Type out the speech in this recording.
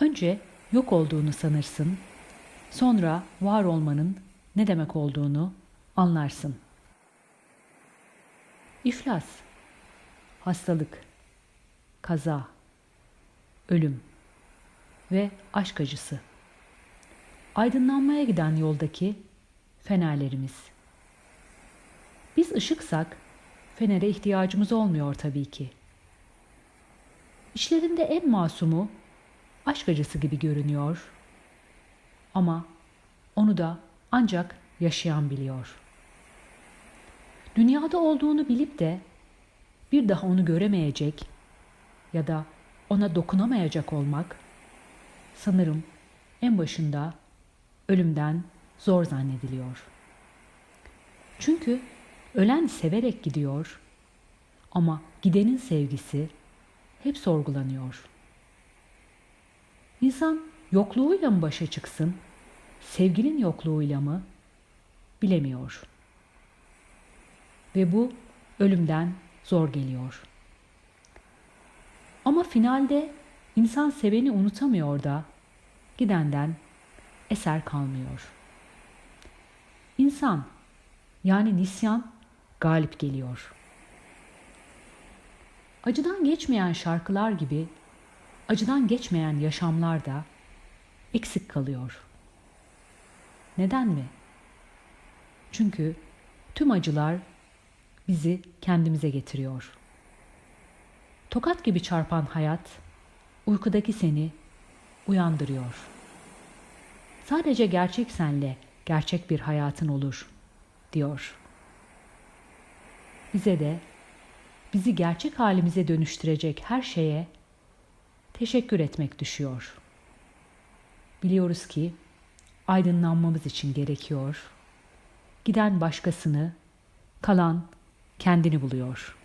Önce yok olduğunu sanırsın, sonra var olmanın ne demek olduğunu anlarsın. İflas, hastalık, kaza, ölüm ve aşk acısı. Aydınlanmaya giden yoldaki fenerlerimiz. Biz ışıksak fenere ihtiyacımız olmuyor tabii ki. İşlerinde en masumu aşk acısı gibi görünüyor. Ama onu da ancak yaşayan biliyor. Dünyada olduğunu bilip de bir daha onu göremeyecek ya da ona dokunamayacak olmak sanırım en başında ölümden zor zannediliyor. Çünkü ölen severek gidiyor ama gidenin sevgisi hep sorgulanıyor. İnsan yokluğuyla mı başa çıksın, sevginin yokluğuyla mı bilemiyor. Ve bu ölümden zor geliyor. Ama finalde insan seveni unutamıyor da gidenden eser kalmıyor. İnsan yani nisyan galip geliyor. Acıdan geçmeyen şarkılar gibi acıdan geçmeyen yaşamlar da eksik kalıyor. Neden mi? Çünkü tüm acılar bizi kendimize getiriyor. Tokat gibi çarpan hayat uykudaki seni uyandırıyor. Sadece gerçek senle gerçek bir hayatın olur diyor. Bize de bizi gerçek halimize dönüştürecek her şeye teşekkür etmek düşüyor. Biliyoruz ki aydınlanmamız için gerekiyor. Giden başkasını, kalan kendini buluyor.''